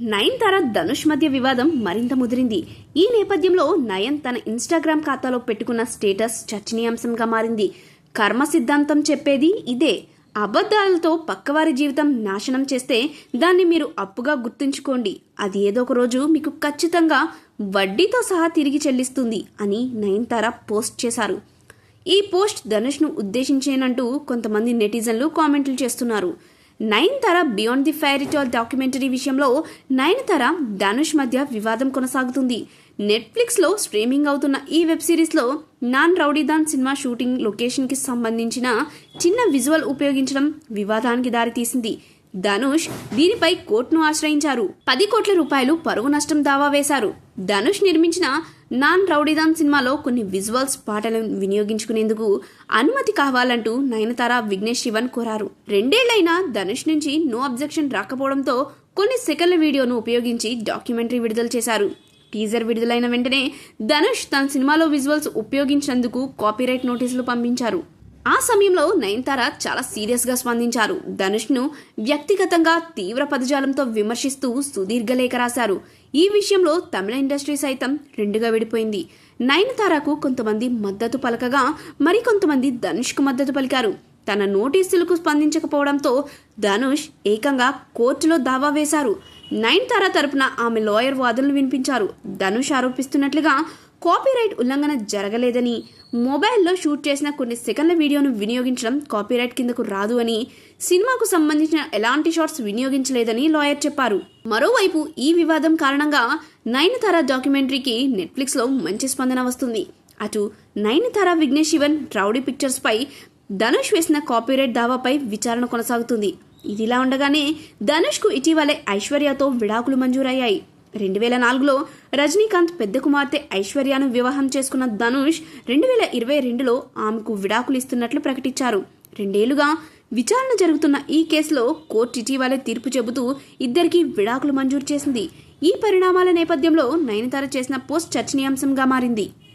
నయన్తార ధనుష్ మధ్య వివాదం మరింత ముదిరింది. ఈ నేపథ్యంలో నయన్ తన ఇన్స్టాగ్రామ్ ఖాతాలో పెట్టుకున్న స్టేటస్ చర్చనీయాంశంగా మారింది. కర్మ సిద్ధాంతం చెప్పేది ఇదే. అబద్ధాలతో పక్కవారి జీవితం నాశనం చేస్తే దాన్ని మీరు అప్పుగా గుర్తుంచుకోండి. అది ఏదో ఒక రోజు మీకు ఖచ్చితంగా వడ్డీతో సహా తిరిగి చెల్లిస్తుంది అని నయన్తార పోస్ట్ చేశారు. ఈ పోస్ట్ ధనుష్ను ఉద్దేశించేనంటూ కొంతమంది నెటిజన్లు కామెంట్లు చేస్తున్నారు. Nayanthara beyond the fairytale documentary విషయంలో నయనతార ధనుష్ మధ్య వివాదం కొనసాగుతుంది. నెట్ఫ్లిక్స్లో స్ట్రీమింగ్ అవుతున్న ఈ వెబ్ సిరీస్లో నాన్ రౌడీదాన్ సినిమా షూటింగ్ లొకేషన్కి సంబంధించిన చిన్న విజువల్ ఉపయోగించడం వివాదానికి దారితీసింది. ధనుష్ దీనిపై కోర్టును ఆశ్రయించారు. పది కోట్ల రూపాయలు పరువు నష్టం దావా వేశారు. ధనుష్ నిర్మించిన నాన్ రౌడీదాన్ సినిమాలో కొన్ని విజువల్స్ పాటలను వినియోగించుకునేందుకు అనుమతి కావాలంటూ నయనతార విఘ్నేష్ శివన్ కోరారు. రెండేళ్ళైనా ధనుష్ నుంచి నో అబ్జెక్షన్ రాకపోవడంతో కొన్ని సెకండ్ల వీడియోను ఉపయోగించి డాక్యుమెంటరీ విడుదల చేశారు. టీజర్ విడుదలైన వెంటనే ధనుష్ తన సినిమాలో విజువల్స్ ఉపయోగించినందుకు కాపీరైట్ నోటీసులు పంపించారు. ఆ సమయంలో నయనతార చాలా సీరియస్గా స్పందించారు. ధనుష్ను వ్యక్తిగతంగా తీవ్ర పదజాలంతో విమర్శిస్తూ సుదీర్ఘ లేఖ రాశారు. ఈ విషయంలో తమిళ ఇండస్ట్రీ సైతం రెండుగా విడిపోయింది. నయనతారకు కొంతమంది మద్దతు పలకగా మరికొంతమంది ధనుష్కు మద్దతు పలికారు. తన నోటీసులకు స్పందించకపోవడంతో ధనుష్ ఏకంగా కోర్టులో దావా వేశారు. నయనతార తరపున ఆమె లాయర్ వాదనలు వినిపించారు. ధనుష్ ఆరోపిస్తున్నట్లుగా కాపీరైట్ ఉల్లంఘన జరగలేదని మొబైల్లో షూట్ చేసిన కొన్ని సెకండ్ల వీడియోను వినియోగించడం కాపీరైట్ కిందకు రాదు అని సినిమాకు సంబంధించిన ఎలాంటి షాట్స్ వినియోగించలేదని లాయర్ చెప్పారు. మరోవైపు ఈ వివాదం కారణంగా నయనతార డాక్యుమెంటరీకి నెట్ఫ్లిక్స్లో మంచి స్పందన వస్తుంది. అటు నయనతార విఘ్నేష్ శివన్ రౌడీ పిక్చర్స్పై ధనుష్ వేసిన కాపీరైట్ దావాపై విచారణ కొనసాగుతుంది. ఇదిలా ఉండగానే ధనుష్కు ఇటీవలే ఐశ్వర్యతో విడాకులు మంజూరయ్యాయి. రెండు వేల నాలుగులో రజనీకాంత్ పెద్ద కుమార్తె ఐశ్వర్యను వివాహం చేసుకున్న ధనుష్ రెండు వేల ఇరవై రెండులో ఆమెకు విడాకులు ఇస్తున్నట్లు ప్రకటించారు. రెండేళ్ళుగా విచారణ జరుగుతున్న ఈ కేసులో కోర్టు ఇటీవలే తీర్పు చెబుతూ ఇద్దరికీ విడాకులు మంజూరు చేసింది. ఈ పరిణామాల నేపథ్యంలో నయనతార చేసిన పోస్ట్ చర్చనీయాంశంగా మారింది.